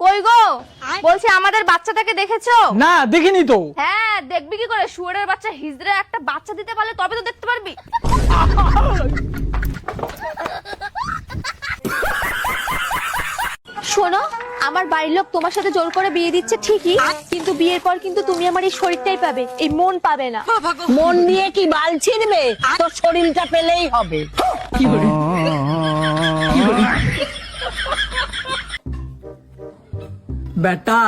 কই গো? বলছি আমাদের বাচ্চাটাকে দেখেছ? না দেখিনি তো। হ্যাঁ দেখবি কি করে? শুয়ারের বাচ্চা হিজড়ে একটা বাচ্চা দিতে পারলে তবে তো দেখতে পারবি। শোনো আমার বাড়ির লোক তোমার সাথে জোর করে বিয়ে দিচ্ছে ঠিকই কিন্তু বিয়ের পর কিন্তু তুমি আমার এই শরীরটাই পাবে এই মন পাবে না। মন দিয়ে কি বাল ছিড়বে? তোর শরীরটা পেলেই হবে। বেটা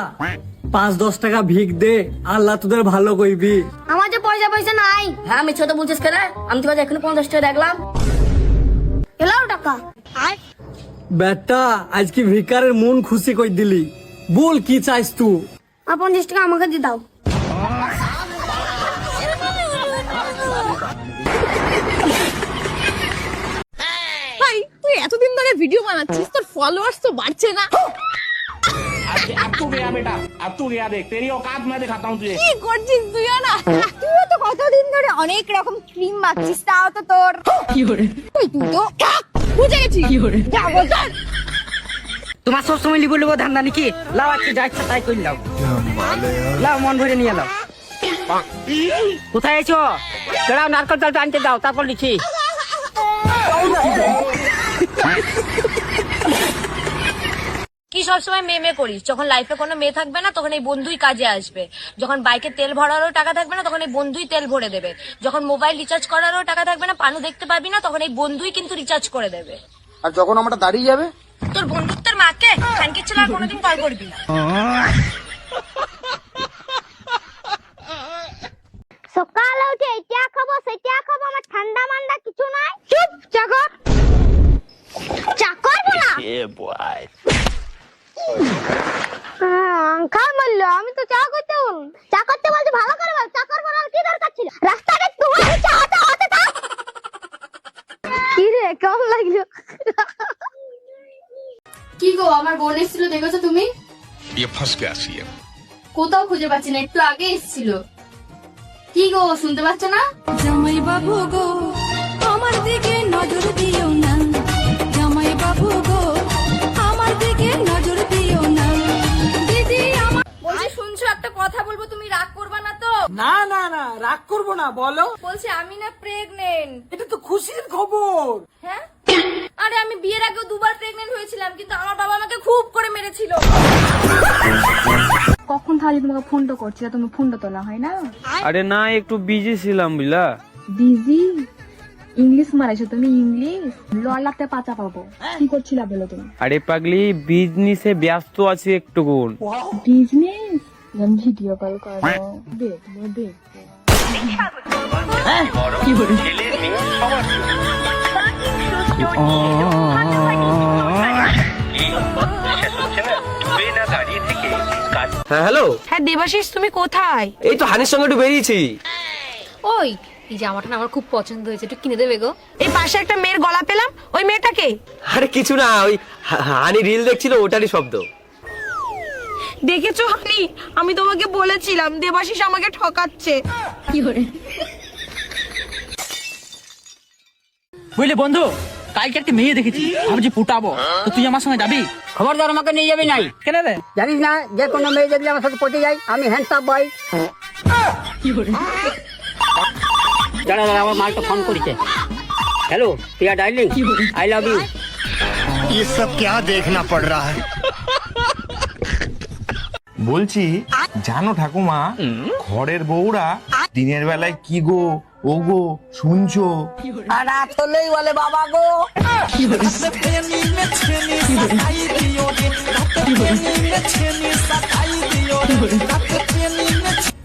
পাঁচ দশ টাকা ভিক দে আল্লাহ তোদের ভালো কইবি। আমার যে পয়সা পয়সা নাই। হ্যাঁ আমি ছোট বলছিস কেন? আমি তোমার এখানে পঞ্চাশ টাকা দেখলাম। এলাও টাকা। বেটা আজকে ভিকারের মন খুশি কই দিলি? বল কি চাইস তুই আর পঞ্চাশ টাকা আমাকে দিয়ে দাও। ভাই তুই এতদিন ধরে ভিডিও বানাচ্ছিস তোর ফলোয়ার্স তো বাড়ছে না। अब तू गया बेटा अब तू गया देख तेरी औकात मैं दिखाता हूँ तुझे কি করছিস তুইও না তুইও তো কতদিন ধরে অনেক রকম ক্রিম মাখছিস তাও তো তোর কি করে তুই তুই তো বুঝে গেছি কি করে যাবো চল তোমার সব সময় লিবো লিবো ধান্দা নাকি লাও আজকে যা ইচ্ছা তাই করে লাও লাও মন ভরে নিয়ে লাও কোথায় আছো দাঁড়াও নারকল জলটা আনতে দাও তারপর লিখি সবসময় মেয়ে মেয়ে করিস। যখন লাইফে কোনো মেয়ে থাকবে না তখন এই বন্ধুই কাজে আসবে। যখন বাইকে তেল ভরারও টাকা থাকবে না তখন এই বন্ধুই তেল ভরে দেবে। যখন মোবাইল রিচার্জ করারও টাকা থাকবে না পানু দেখতে পাবি না তখন এই বন্ধুই কিন্তু রিচার্জ করে দেবে। আর যখন আমরা দাঁড়িয়ে যাবে? তোর বন্ধুত্বের মাকে ছেলে আর কোনোদিন কল করবি না। সকালে উঠে এটা খাব সেটা খাব আমার ঠান্ডা মান্ডা কিছু নাই। চুপ চাকর চাকর বলা খা বলল আমি তো চা করতে বল চা করতে বলছি ভালো করে বল চাকর বলার কি দরকার ছিল? রাস্তাটা তোমার চা হতে হতে থাক কি রে কেমন লাগল? কি গো আমার বোন এসেছিল দেখেছ তুমি? কোথাও খুঁজে পাচ্ছি না একটু আগে এসেছিল। কি গো শুনতে পাচ্ছ না? জামাই বাবু গো আমার দিকে নজর দিও না। জামাই বাবু গো আমার দিকে নজর দিও না। দিদি আমার বলছি শুনছো একটা কথা বলব তুমি রাগ করবা না না না রাগ করব না বলো। বলছি আমি না প্রেগনেন্ট এটা তো খুশির খবর। হ্যাঁ? আরে আমি বিয়ের আগে দুবার প্রেগনেন্ট হয়েছিলাম কিন্তু আমার বাবা আমাকে খুব করে মেরেছিল। কখন তাহলে তোমাকে ফোনটা করছিল তুমি ফোনটা তোলা হয় না। আরে না একটু বিজি ছিলাম বুঝলা। বিজি ইংলিশ মারাইছো তুমি ইংলিশ লড়লাতে পাচা পাবো। কি করছিলা বলো তুমি? আরে পাগলি বিজনেসে ব্যস্ত আছি একটুকুন। বিজনেস ভিডিও কল করো দেখব দেখব হ্যাঁ হ্যালো। হ্যাঁ দেবাশিস তুমি কোথায়? এই তো হানির সঙ্গে একটু বেরিয়েছি। ওই এই জামাটা না আমার খুব পছন্দ হয়েছে একটু কিনে দেবে গো। এই পাশে একটা মেয়ের গলা পেলাম ওই মেয়েটাকে আরে কিছু না ওই হানি রিল দেখছিল ওটারই শব্দ। দেখেছো হানি আমি তোমাকে বলেছিলাম দেবাশিস আমাকে ঠকাচ্ছে বুঝলি বন্ধু কালকে একটা মেয়ে দেখেছি ভাবছি পুটাবো তো তুই আমার সঙ্গে যাবি খবরদার আমাকে নিয়ে যাবি নাই কেন রে জানিস না যে কোনো মেয়ে দেখলে আমার সাথে পটে যায় আমি হ্যান্ডসাপ বয় দাঁড়া দাঁড়া আমার মালটা ফোন করেছে hello Priya darling I love you ये सब क्या देखना पड़ रहा है বলছি জানো ঠাকুমা ঘরের বউরা দিনের বেলায় কি গো ও গো শুনছো? আর রাত হলেই বলে বাবা গো।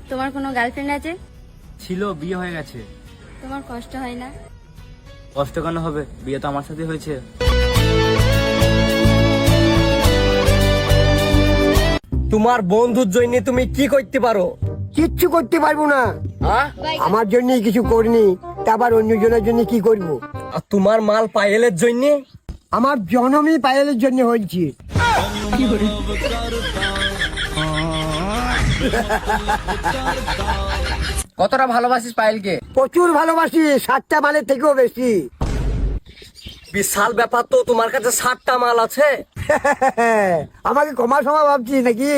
তোমার কোনো গার্লফ্রেন্ড আছে? ছিল বিয়ে হয়ে গেছে। তোমার কষ্ট হয় না? কষ্ট কেন হবে? বিয়ে তো আমার সাথে হয়েছে। তোমার বন্ধুর জন্য তুমি কি করতে পারো? কিচ্ছু করতে পারব না। আমার জন্য কিছু করিনি তারপর অন্যজনের জন্য কি করব? আর তোমার মাল পায়েলের জন্য? আমার জনমই পায়েলের জন্য হয়েছে। কতটা ভালোবাসিস পায়েলকে? প্রচুর ভালোবাসি সাতটা মালের থেকেও বেশি। বিশাল ব্যাপার তো তোমার কাছে সাতটা মাল আছে। আমাকে কমার সময় ভাবছি নাকি?